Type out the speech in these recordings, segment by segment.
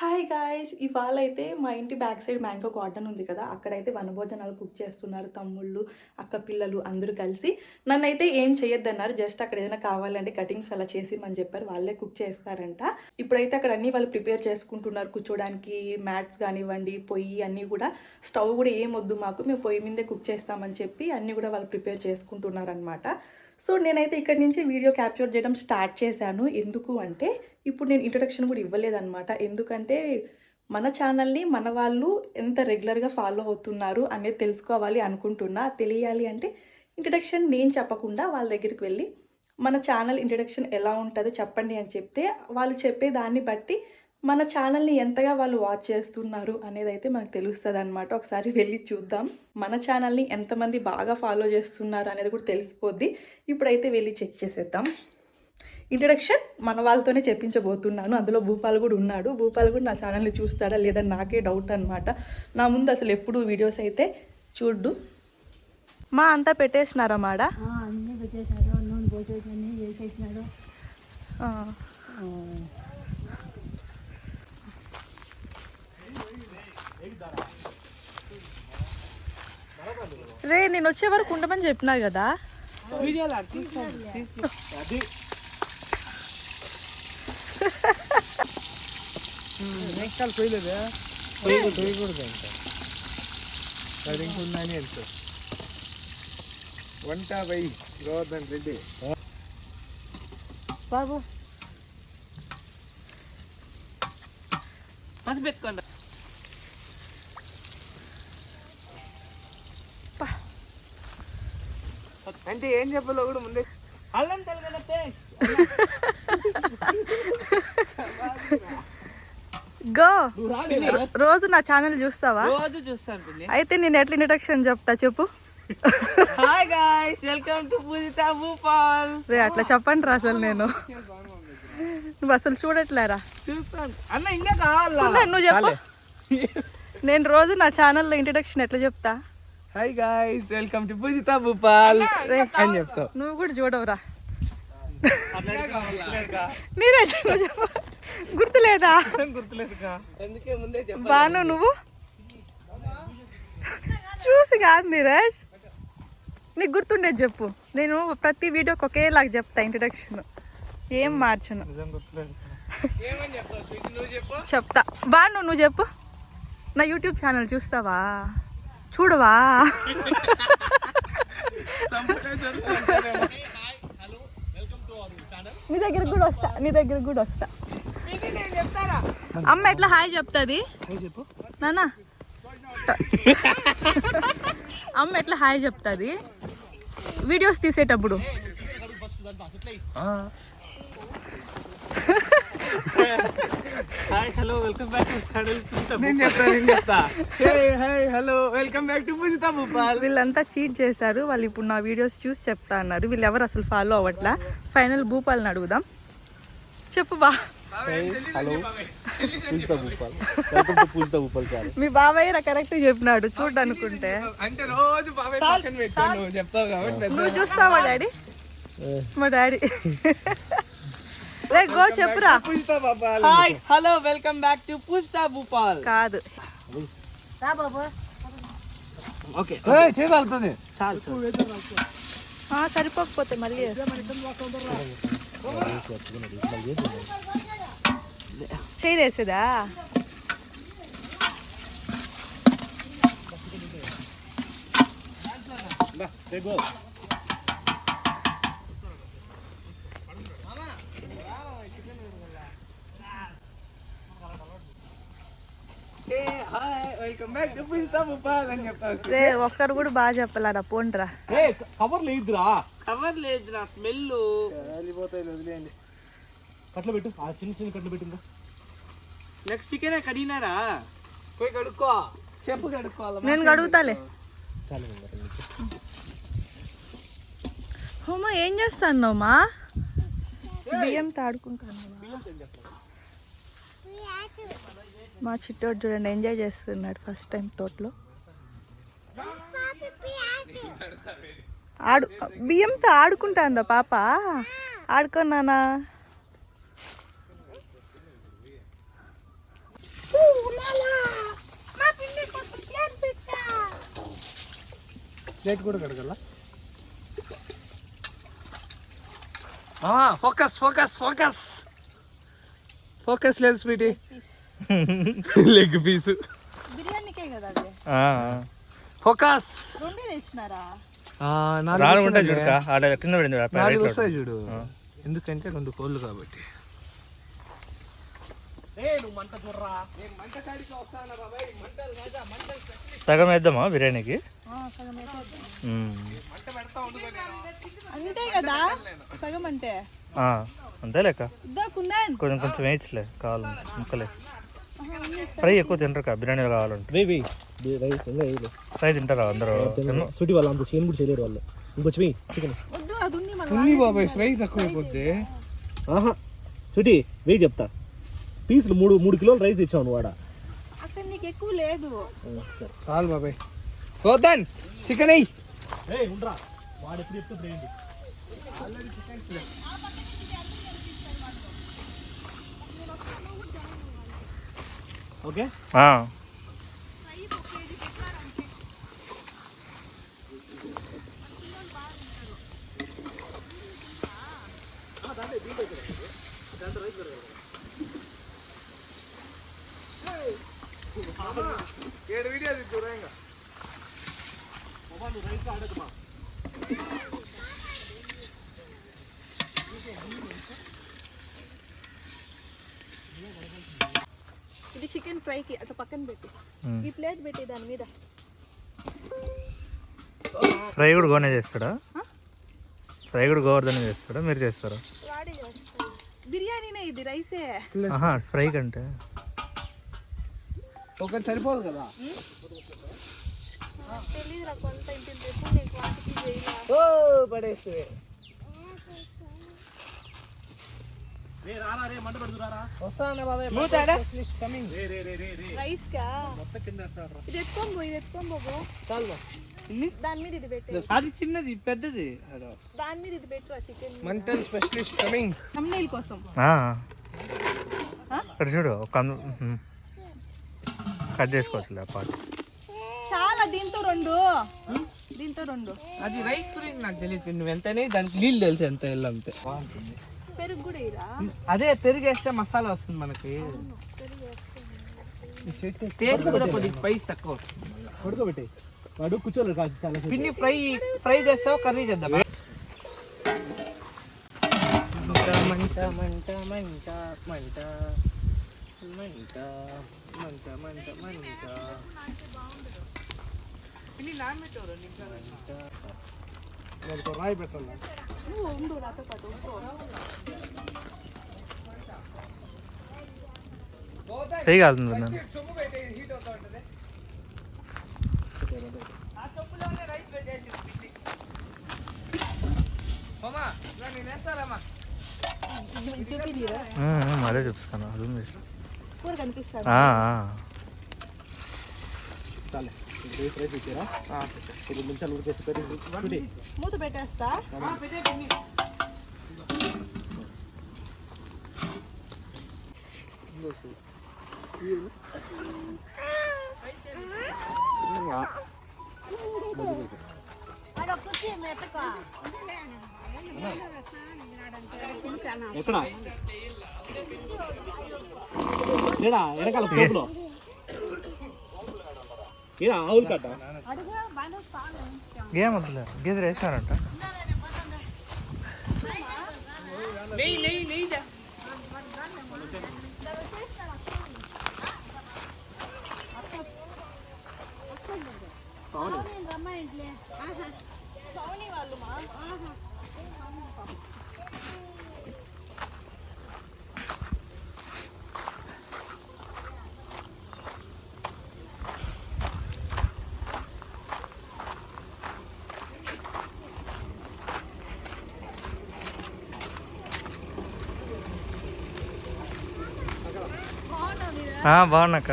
Hi guys ఇవాళ అయితే మా ఇంటి బ్యాక్ సైడ్ మ్యాంగో గార్డెన్ ఉంది కదా అక్కడైతే వనభోజనాలు కుక్ చేస్తున్నారు తమ్ముళ్ళు అక్క పిల్లలు అందరూ కలిసి. నన్ను అయితే ఏం చేయొద్దన్నారు జస్ట్ అక్కడ ఏదైనా కావాలంటే కటింగ్స్ అలా చేసి అని చెప్పారు వాళ్ళే కుక్ చేస్తారంట. ఇప్పుడైతే అక్కడ అన్ని వాళ్ళు ప్రిపేర్ చేసుకుంటున్నారు కూర్చోడానికి మ్యాట్స్ కానివ్వండి పొయ్యి అన్నీ కూడా. స్టవ్ కూడా ఏం వద్దు మాకు మేము పొయ్యి మీదే కుక్ చేస్తామని చెప్పి అన్నీ కూడా వాళ్ళు ప్రిపేర్ చేసుకుంటున్నారు అనమాట సో నేనైతే ఇక్కడి నుంచి వీడియో క్యాప్చర్ చేయడం స్టార్ట్ చేశాను. ఎందుకు అంటే ఇప్పుడు నేను ఇంట్రడక్షన్ కూడా ఇవ్వలేదన్నమాట. ఎందుకంటే మన ఛానల్ని మన వాళ్ళు ఎంత రెగ్యులర్గా ఫాలో అవుతున్నారు అనేది తెలుసుకోవాలి అనుకుంటున్నా. తెలియాలి అంటే ఇంట్రడక్షన్ నేను చెప్పకుండా వాళ్ళ దగ్గరికి వెళ్ళి మన ఛానల్ ఇంట్రడక్షన్ ఎలా ఉంటుందో చెప్పండి అని చెప్తే వాళ్ళు చెప్పే దాన్ని బట్టి మన ఛానల్ని ఎంతగా వాళ్ళు వాచ్ చేస్తున్నారు అనేది అయితే మనకు తెలుస్తుంది అనమాట ఒకసారి వెళ్ళి చూద్దాం. మన ఛానల్ని ఎంతమంది బాగా ఫాలో చేస్తున్నారు అనేది కూడా తెలిసిపోద్ది. ఇప్పుడైతే వెళ్ళి చెక్ చేసేద్దాం. ఇంట్రడక్షన్ మన వాళ్ళతోనే చెప్పించబోతున్నాను. అందులో భూపాల్ కూడా ఉన్నాడు. భూపాల్ కూడా నా ఛానల్ని చూస్తాడా లేదా నాకే డౌట్ అనమాట నా ముందు అసలు ఎప్పుడు వీడియోస్ అయితే చూడ్డు. మా అంతా పెట్టేసినారా మాడ? ఆ, అన్నీ పెట్టేశాడు నూనె పోసేసి అన్నీ చేసేసినాడు ఆ. ఆ, రే నేను వచ్చే వరకు ఉండమని చెప్పినా కదా? కాల్ పోయలేదా పోయకూడదు పోయకూడదు ఇంకా అది ఇంకుందని వెళ్తా వంట పోయి గోవర్ధన్ రెడ్డి బాబు పసి పెట్టుకోండి అంటే ఏం చెప్పాలో కూడా ముందే అల్లం తెలగలతే గో! రోజు నా ఛానల్ చూస్తావా? రోజు చూస్తాను పిన్ని. అయితే నేను ఎట్లా ఇంట్రడక్షన్ చెప్తా చెప్పు? Hi guys welcome to Poojitha Bhupal రే అట్లా చెప్పండి రా అసలు నేను. నువ్వు అసలు చూడట్లేరా? చూస్తాను. అన్న ఇంకా కావాలా? నువ్వు చెప్పు. నేను రోజు నా ఛానల్లో ఇంట్రడక్షన్ ఎట్లా చెప్తా? Hi guys welcome to Poojitha Bhupal అని చెప్తావు. నువ్వు కూడా చూడవురా. నువ్వు చెప్పు. గుర్తులేదా? గుర్తులేదుగా బాను నువ్వు? చూసి కాదు నీరజ్. నీకు గుర్తుండేది చెప్పు. నేను ప్రతి వీడియోకి ఒకేలాగా చెప్తా ఇంట్రడక్షన్ ఏం మార్చను? నిజం గుర్తులేదు ఏమని చెప్తావు స్వీట్ నువ్వు చెప్పు. చెప్తా. బాను నువ్వు చెప్పు. నా యూట్యూబ్ ఛానల్ చూస్తావా? చూడవా? నీ దగ్గరకు కూడా వస్తా. నీ దగ్గరకు కూడా వస్తా. అమ్మ ఎట్లా హాయ్ చెప్తుంది? చెప్పు నానా అమ్మ ఎట్లా హాయ్ చెప్తుంది? వీడియోస్ తీసేటప్పుడు. Hi hello welcome back to channel Poojitha నేను చెప్తా నేను చెప్తా. Hey hi hello welcome back to Poojitha Bhupal వీళ్ళంతా చీట్ చేశారు. వాళ్ళు ఇప్పుడు నా వీడియోస్ చూసి చెప్తా అన్నారు. వీళ్ళు ఎవరు అసలు ఫాలో అవ్వట్లా? ఫైనల్ భూపాల్ని అడుగుదాం. చెప్పు బా. Hello Poojitha Bhupal welcome to Poojitha Bhupal channel మీ బాబాయ్ రా కరెక్ట్ చెప్పినాడు చూడనుకుంటే అంటే రోజు బాబాయ్ పక్కన పెట్టాను నువ్వు చెప్తావు కాబట్టి పెద్ద నువ్వు చూస్తావా డాడీ? మా డాడీ. గో చెప్పురా. Poojitha Bhupal hi hello welcome back to Poojitha Bhupal కాదు. రా బాబు. ఓకే చేయగలుగుతుంది చాలు చాలు. ఆ, సరిపోకపోతే మళ్ళీ. చేయలేసేదా hey hi welcome back to Poojitha Bhupal అని చెప్తావు రే ఒక్కరు కూడా బాగా చెప్పలేరా? పోండ్రా. ఏ కవర్ లేదురా. కవర్ లేదు నా స్మెల్ వెళ్ళిపోతాయి వదిలేయండి. కట్లు పెట్టు. ఆ చిన్న చిన్న కట్లు పెట్టిందా నెక్స్ట్ చికెన్ కడిగినారా? పోయి కడుక్కో. చెప్పు కడుక్కోవాలి? నేను గడుగుతాలే చాలు హోమా ఏం చేస్తాను మా? బియ్యం తాడుకుంటాను మా చిట్టోడు చూడండి ఎంజాయ్ చేస్తున్నాడు ఫస్ట్ టైం తోటలో. ఆడు బియ్యంతో ఆడుకుంటాందా పాప? ఆడుకున్నానా ప్లేట్ కూడా కడగల? ఫోకస్ ఫోకస్ ఫోకస్ ఫోకస్ లేదు స్వీటీ లెగ్ పీసు బిర్యానీకే కదా అది? ఫోకస్ రెండు తెచ్చినారా? నాలుగు ఉంటాయి చూడక ఆడ కింద పడింది చూడు, ఆ. వస్తాయి చూడు. ఎందుకంటే రెండు కోళ్ళు కాబట్టి. సగం వేద్దామా బిర్యానీకి. అంతే కదా? సగం అంటే ఆ, అంతే లెక్క. కుందన్. కొంచెం కొంచెం వేయచ్చులే కావాలి. ముక్కలే. ఫ్రై ఎక్కువ తింటారు కదా బిర్యానీలో కావాలంటే. రైస్ ఫ్రై తింటారా అందరూ. సుటి వాళ్ళు అంత చికెన్ కూడా చేయలేరు వాళ్ళు. ఇంకొచ్చి చికెన్. ఉంది బాబాయ్ ఫ్రై తక్కువ అయిపోద్ది ఆహా సుటి వెయ్యి చెప్తా. పీసులు మూడు మూడు కిలోలు రైస్ ఇచ్చావు నువ్వు వాడ అక్కడ నీకు ఎక్కువ లేదు. చాలు బాబాయ్. పోతాన్ చికెన్ అయ్యి ఉండరా. వాడు ఎప్పుడు ఓకే? ఆ. ఇది చికెన్ ఫ్రైకి అట్లా పక్కన పెట్టి. ఈ ప్లేట్ పెట్టి దాని మీద. ఫ్రై కూడా గోనే చేస్తాడా? ఫ్రై కూడా గోవర్ధనే చేస్తాడా? మీరు చేస్తారా. బిర్యానీనే ఇది రైసే. ఫ్రై కంటే. ఒకటి సరిపోదు కదా. ఓ పడేస్తే అది చిన్నది పెద్దది. దాని మీద ఇది చికెన్ మంటల్ స్పెషలిస్ట్ కమింగ్ కోసం. చూడు కట్ చేసుకోవచ్చులే ఆ పార్ట్ చాలా దీంతో రెండు. దీంతో రెండు. అది రైస్ గురించి నాకు తెలియదు. నువ్వు ఎంతనే దానికి నీళ్ళు తెలుసు ఎంత వెళ్ళి అంతే. బాగుంటుంది. పెరుగు కూడా అదే పెరిగేస్తే మసాలా వస్తుంది మనకి. టేస్ట్ కూడా కొద్దిగా స్పైస్ తక్కువ పడుకోబెట్టి. వాడు కూర్చోలేదు కాదు చాలా పిండి ఫ్రై ఫ్రై చేస్తావు కర్రీ చేద్దాం మంట మంట మంట మంట మంట. mantap, mantap, mantap. Ini nama itu orang ini. Dari korai betul lah. Oh, undo rata kata undo. सही गाल में बना మరే చూపిస్తాను అది కూడా కనిపిస్తాను మూత పెట్టేస్తా పెట్టేయండి ఎక్కడ ఏడా వెనకాల పోపులో ఏడా ఆవులు కట్ట గేమ్ వద్దులే గీజర్ వేసినారంట నెయ్యి నెయ్యి నెయ్యి సౌని వాళ్ళు మా ఆ, బాగున్నాక.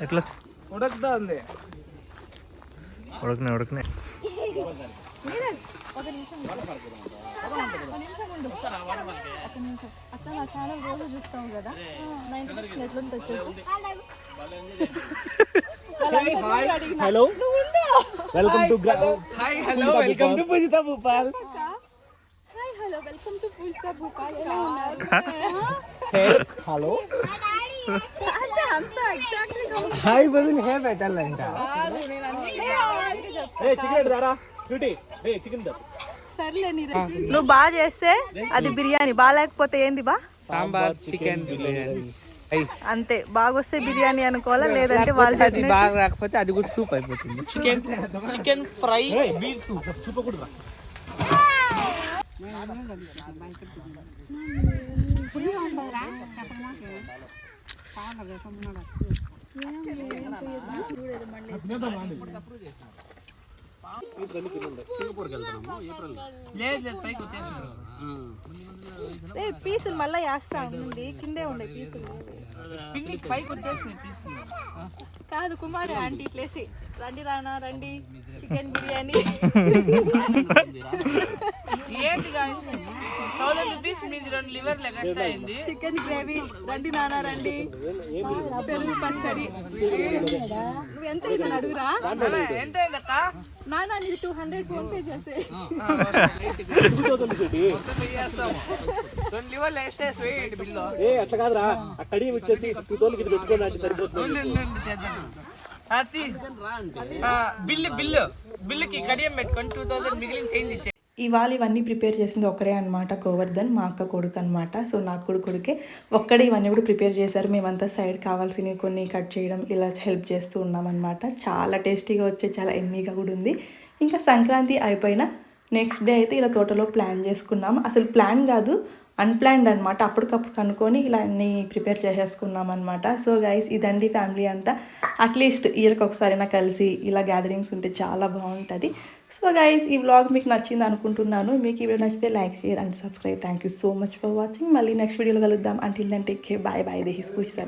ఎట్లా? ఉడకదా ఉంది ఉడకనే ఉడకనే. ఒక నిమిషం ఒక నిమిషం అక్క నా ఛానల్ రోజు చూస్తాం కదా నా ఇంట్రెస్ట్ ఎట్లుంటుంది hello welcome to hi hello welcome to Poojitha Bhupal hi hello welcome to Poojitha Bhupal ఎలా ఉన్నారు హలో Hi, బదులు హే పెట్టాలంట ఏ చికెన్ దారా ఏ చికెన్ దా. నువ్వు బాగా చేస్తే అది బిర్యానీ బాగాలేకపోతే ఏంది బా? సాంబార్ చికెన్ అంతే బాగా వస్తే బిర్యానీ అనుకోవాలా లేదంటే వాళ్ళు అది బాగా రాకపోతే అది కూడా సూప్ అయిపోతుంది. Chicken chicken fry. చూపకూడదు పీసులు మళ్ళీ వేస్తా ఉంది కిందే ఉండే పీసులు. పిక్నిక్ పైకి వచ్చేసింది కాదు కుమార్ ఆంటీ ఇట్లేసి రండి రానా రండి. చికెన్ బిర్యానీ. ఏంటి థౌసండ్ మీది రెండు లివర్ లెక్క ఎక్స్ట్రా అయింది చికెన్ గ్రేవీ రండి నానా రండి. పెరుగు పచ్చడి. నువ్వు ఎంత ఇదని అడుగురా? ఎంత అయిందక్క నానా నీకు టూ హండ్రెడ్ ఫోన్ పే చేసే రెండు వేయండి బిల్లు ఏ అట్లా కాదురా. టూ పెట్టుకోండి సరిపోతుంది. బిల్లు బిల్లు బిల్లుకి కడియం పెట్టుకొని టూ థౌసండ్ మిగిలిన చేంజ్ ఇచ్చే ఇవాళ ఇవన్నీ ప్రిపేర్ చేసింది ఒకరే అనమాట గోవర్ధన్ మా అక్క కొడుకు అనమాట సో నా కొడుకు కొడుకే ఒక్కడే ఇవన్నీ కూడా ప్రిపేర్ చేశారు. మేమంతా సైడ్ కావాల్సినవి కొన్ని కట్ చేయడం ఇలా హెల్ప్ చేస్తూ ఉన్నాం అనమాట చాలా టేస్టీగా వచ్చే చాలా ఎమ్మీగా కూడా ఉంది. ఇంకా సంక్రాంతి అయిపోయిన నెక్స్ట్ డే అయితే ఇలా తోటలో ప్లాన్ చేసుకున్నాం. అసలు ప్లాన్ కాదు అన్ప్లాన్డ్ అనమాట అప్పటికప్పుడు కనుక్కొని ఇలా అన్నీ ప్రిపేర్ చేసేసుకున్నాం అనమాట సో గైస్ ఇదండి ఫ్యామిలీ అంతా. అట్లీస్ట్ ఇయర్కి ఒకసారైనా కలిసి ఇలా గ్యాదరింగ్స్ ఉంటే చాలా బాగుంటుంది. సో గైస్ ఈ వ్లాగ్ మీకు నచ్చింది అనుకుంటున్నాను. మీకు ఈ వీడియో నచ్చితే like share and subscribe thank you so much for watching మళ్ళీ నెక్స్ట్ వీడియోలో కలుద్దాం. Until then take care bye bye this is Poojitha